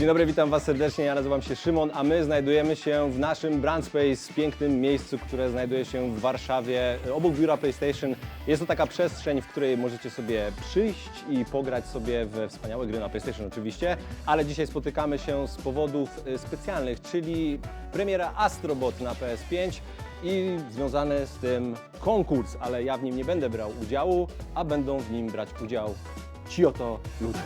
Dzień dobry, witam Was serdecznie. Ja nazywam się Szymon, a my znajdujemy się w naszym Brand Space, pięknym miejscu, które znajduje się w Warszawie, obok biura PlayStation. Jest to taka przestrzeń, w której możecie sobie przyjść i pograć sobie we wspaniałe gry na PlayStation oczywiście, ale dzisiaj spotykamy się z powodów y, specjalnych, czyli premiera Astrobot na PS5 i związany z tym konkurs, ale ja w nim nie będę brał udziału, a będą w nim brać udział ci oto ludzie.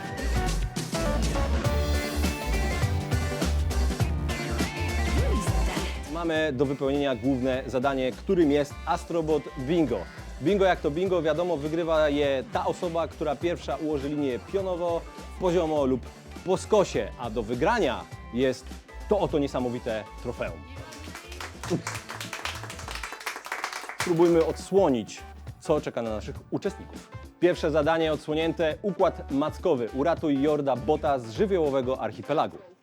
Mamy do wypełnienia główne zadanie, którym jest Astrobot Bingo. Bingo jak to bingo, wiadomo, wygrywa je ta osoba, która pierwsza ułoży linię pionowo, poziomo lub po skosie, a do wygrania jest to oto niesamowite trofeum. Spróbujmy odsłonić, co czeka na naszych uczestników. Pierwsze zadanie odsłonięte, układ mackowy. Uratuj Jorda Bota z żywiołowego archipelagu.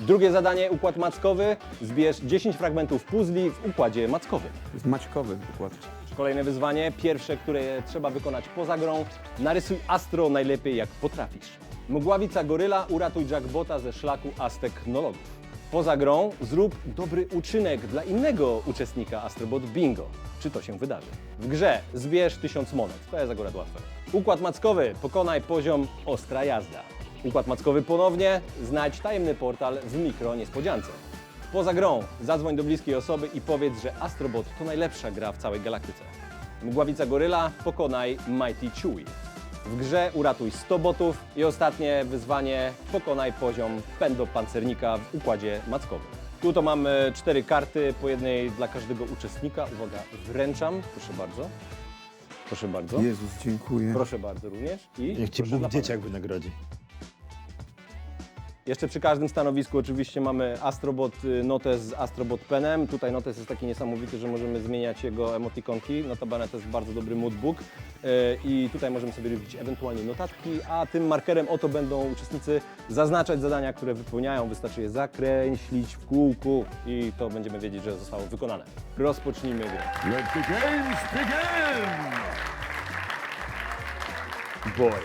Drugie zadanie, układ mackowy. Zbierz 10 fragmentów puzli w układzie mackowym. Jest maćkowy układ. Kolejne wyzwanie, pierwsze, które trzeba wykonać poza grą. Narysuj astro najlepiej jak potrafisz. Mgławica goryla, uratuj Jackbota ze szlaku azteknologów. Poza grą zrób dobry uczynek dla innego uczestnika Astrobot Bingo. Czy to się wydarzy? W grze zbierz 1000 monet. To jest akurat łatwe. Układ mackowy. Pokonaj poziom ostra jazda. Układ mackowy ponownie. Znajdź tajemny portal w mikro niespodziance. Poza grą zadzwoń do bliskiej osoby i powiedz, że Astrobot to najlepsza gra w całej galaktyce. Mgławica Goryla, pokonaj Mighty Chewie. W grze uratuj 100 botów i ostatnie wyzwanie, pokonaj poziom pędo pancernika w układzie mackowym. Tu to mamy cztery karty, po jednej dla każdego uczestnika. Uwaga, wręczam, proszę bardzo. Proszę bardzo. Jezus, dziękuję. Proszę bardzo również. I Niech ci proszę Bóg dla pana. dzieciak wynagrodzi. Jeszcze przy każdym stanowisku oczywiście mamy Astrobot y, Notes z Astrobot Penem. Tutaj Notes jest taki niesamowity, że możemy zmieniać jego emotikonki. Notabene to jest bardzo dobry moodbook. Y, I tutaj możemy sobie robić ewentualnie notatki, a tym markerem oto będą uczestnicy zaznaczać zadania, które wypełniają. Wystarczy je zakreślić w kółku i to będziemy wiedzieć, że zostało wykonane. Rozpocznijmy grę. Let the games begin! Boy.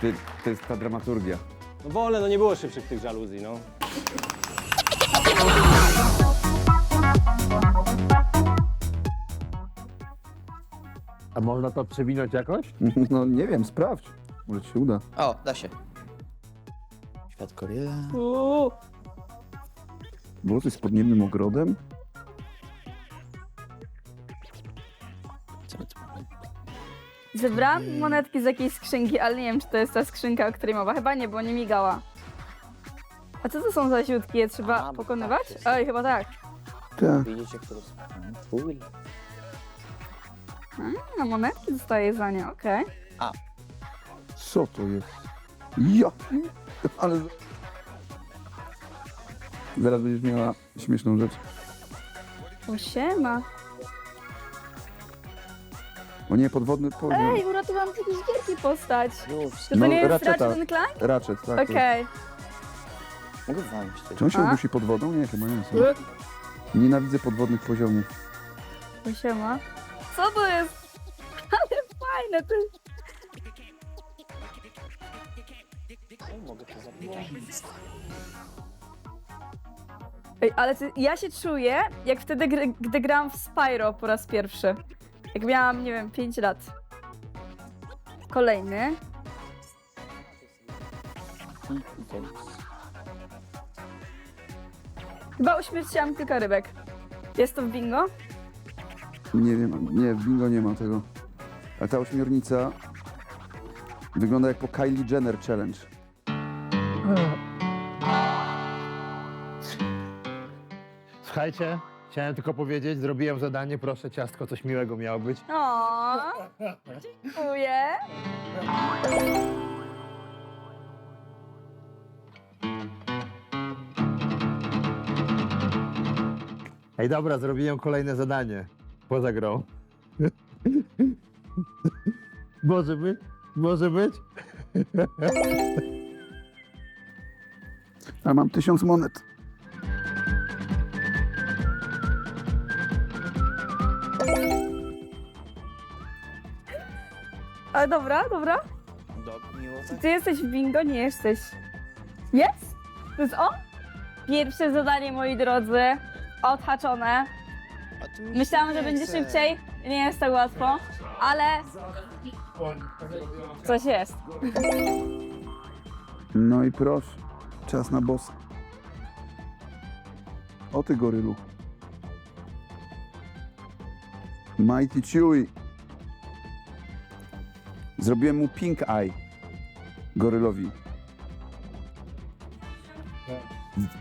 Ty, to jest ta dramaturgia. No wolę, no nie było szybszych tych żaluzji, no. A można to przewinąć jakoś? No nie wiem, sprawdź. Może ci się uda. O, da się. Świat goryla. Uuu. Było coś z podniebnym ogrodem? Zebrałam monetki z jakiejś skrzynki, ale nie wiem, czy to jest ta skrzynka, o której mowa. Chyba nie, bo nie migała. A co to są za siódki? Je trzeba A, bo pokonywać? tak jest. Oj, chyba tak. Tak. Widzicie, który Twój. A, monetki dostaję za nie, okej. Co to jest? Ja! Ale... Zaraz będziesz miała śmieszną rzecz. O, siema. O nie, podwodny poziom. Ej, uratowałam jakąś wielki postać. Już. Czy to No, nie jest Ratcheta. Ratchet Clank? Ratchet, tak. Okej. Mogę walić Czy to. on się A? udusi pod wodą? Nie, chyba nie. Okay. Nienawidzę podwodnych poziomów. O, siema. Co to jest? Ale fajne, to jest... Mogę to zabić. Ej, ale ty, ja się czuję, jak wtedy, gdy, gdy grałam w Spyro po raz pierwszy. Jak miałam, nie wiem, 5 lat. Kolejny. Chyba uśmierciłam kilka rybek. Jest to w bingo? Nie wiem, nie, w bingo nie ma tego. Ale ta ośmiornica wygląda jak po Kylie Jenner Challenge. Słuchajcie, chciałem tylko powiedzieć, zrobiłem zadanie, proszę ciastko, coś miłego miało być. O, dziękuję. Ej, dobra, zrobiłem kolejne zadanie. Poza grą. Może być? Może być? A mam tysiąc monet. Ale dobra, dobra. Do, miło Ty jesteś w bingo? Nie jesteś. Jest? To jest o! Pierwsze zadanie, moi drodzy. Odhaczone. A ty mi Myślałam, że nie będzie chce. szybciej. Nie jest tak łatwo, ale coś jest. No i proszę, czas na bossa. O ty gorylu. Mighty Chewy. Zrobiłem mu pink eye. Gorylowi.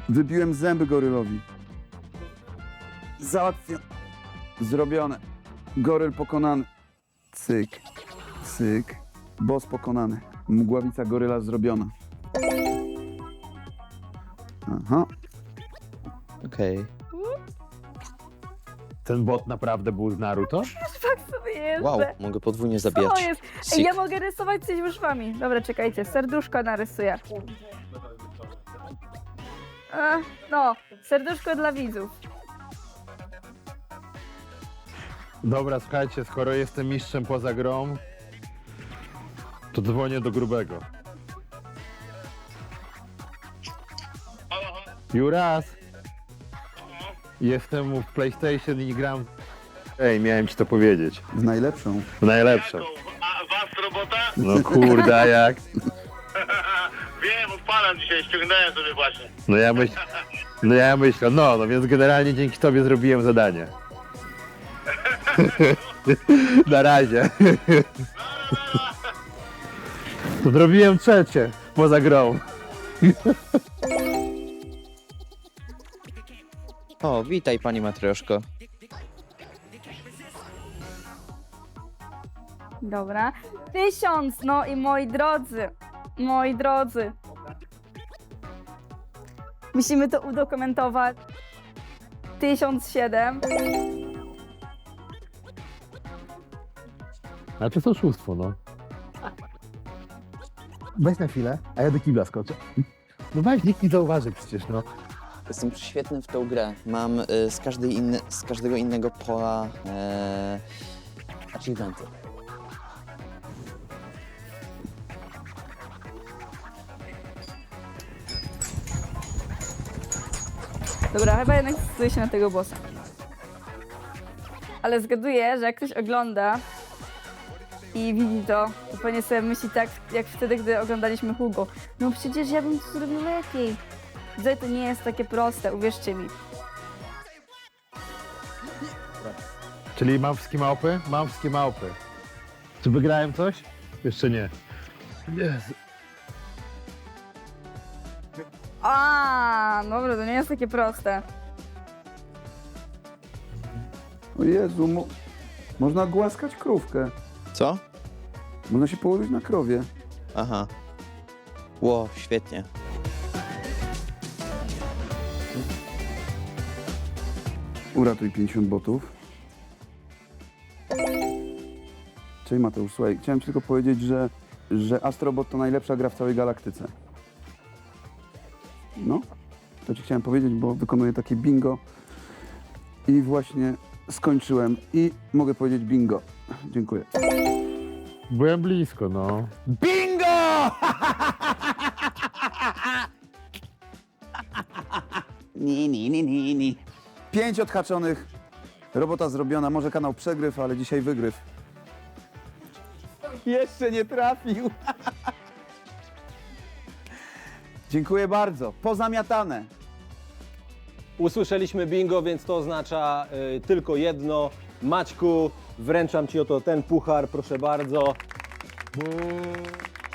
Wybiłem zęby gorylowi. Załatwione. Zrobione. Goryl pokonany. Cyk. Cyk. Boss pokonany. Mgławica goryla zrobiona. Aha. Okej. Ten bot naprawdę był z Naruto? Tak sobie jest. Wow, mogę podwójnie Co zabijać. jest? Ej, Sick. ja mogę rysować coś wyszwami. Dobra, czekajcie, serduszko narysuję. E, no, serduszko dla widzów. Dobra, słuchajcie, skoro jestem mistrzem poza grą, to dzwonię do grubego. Juras! Jestem w PlayStation i gram. Ej, miałem ci to powiedzieć. W najlepszą. Najlepsze. A was robota? No kurde, a jak? Wiem, odpalam dzisiaj, ściągnąłem sobie właśnie. No ja myślę, no ja myślę, no, no więc generalnie dzięki tobie zrobiłem zadanie. Na razie. Zrobiłem trzecie, poza grą. O, witaj pani matrioszko. Dobra. Tysiąc, no i moi drodzy, moi drodzy. Musimy to udokumentować. Tysiąc siedem. A to jest oszustwo, no. Weź na chwilę, a ja do kibla skoczę. No weź, nikt nie zauważy przecież, no. Jestem świetny w tą grę. Mam y, z, każdej z każdego innego pola e, achievementy. Dobra, chyba jednak zdecyduję się na tego bossa. Ale zgaduję, że jak ktoś ogląda i widzi to, to pewnie sobie myśli tak, jak wtedy, gdy oglądaliśmy Hugo. No przecież ja bym to zrobił lepiej. Że to nie jest takie proste, uwierzcie mi. Czyli mam wszystkie małpy? Mam wszystkie małpy. Czy wygrałem coś? Jeszcze nie. Jezu. A, dobra, to nie jest takie proste. O Jezu, mo można głaskać krówkę. Co? Można się położyć na krowie. Aha. Ło, świetnie. Uratuj 50 botów. Cześć Mateusz, słuchaj, chciałem ci tylko powiedzieć, że, że Astrobot to najlepsza gra w całej galaktyce. No, to ci chciałem powiedzieć, bo wykonuję takie bingo i właśnie skończyłem i mogę powiedzieć bingo. Dziękuję. Byłem blisko, no. Bingo! Ni, ni, ni, ni, ni. Pięć odhaczonych. Robota zrobiona. Może kanał przegryw, ale dzisiaj wygryw. Jeszcze nie trafił. Dziękuję bardzo. Pozamiatane. Usłyszeliśmy bingo, więc to oznacza y, tylko jedno. Maćku, wręczam Ci oto ten puchar, proszę bardzo.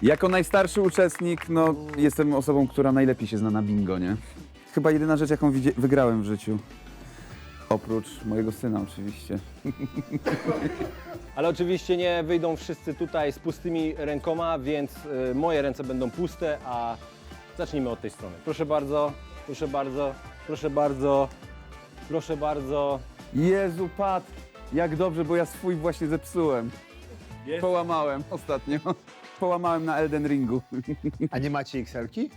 Jako najstarszy uczestnik, no, jestem osobą, która najlepiej się zna na bingo, nie? Chyba jedyna rzecz, jaką wygrałem w życiu. Oprócz mojego syna oczywiście. Ale oczywiście nie wyjdą wszyscy tutaj z pustymi rękoma, więc y, moje ręce będą puste, a zacznijmy od tej strony. Proszę bardzo, proszę bardzo, proszę bardzo, proszę bardzo. Jezu, Pat, jak dobrze, bo ja swój właśnie zepsułem. Połamałem ostatnio. Połamałem na Elden Ringu. A nie macie XL-ki?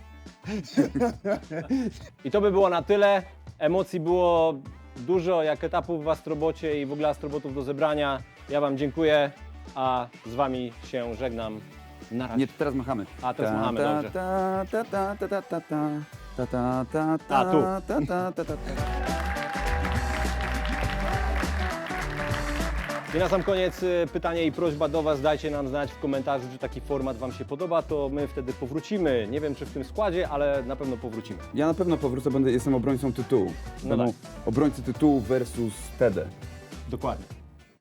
I to by było na tyle. Emocji było dużo, jak etapów w Astrobocie i w ogóle Astrobotów do zebrania. Ja Wam dziękuję, a z Wami się żegnam. Na razie. Nie, teraz machamy. A, teraz Ta, machamy, ta, dobrze. Ta, ta, ta, ta, ta, ta, ta. Ta, ta, ta, ta, A, tu. ta, ta, ta, ta, ta. I na sam koniec y, pytanie i prośba do Was, dajcie nam znać w komentarzu, czy taki format Wam się podoba, to my wtedy powrócimy. Nie wiem, czy w tym składzie, ale na pewno powrócimy. Ja na pewno powrócę, będę, jestem obrońcą tytułu. No tak. obrońcy tytułu versus TD. Dokładnie.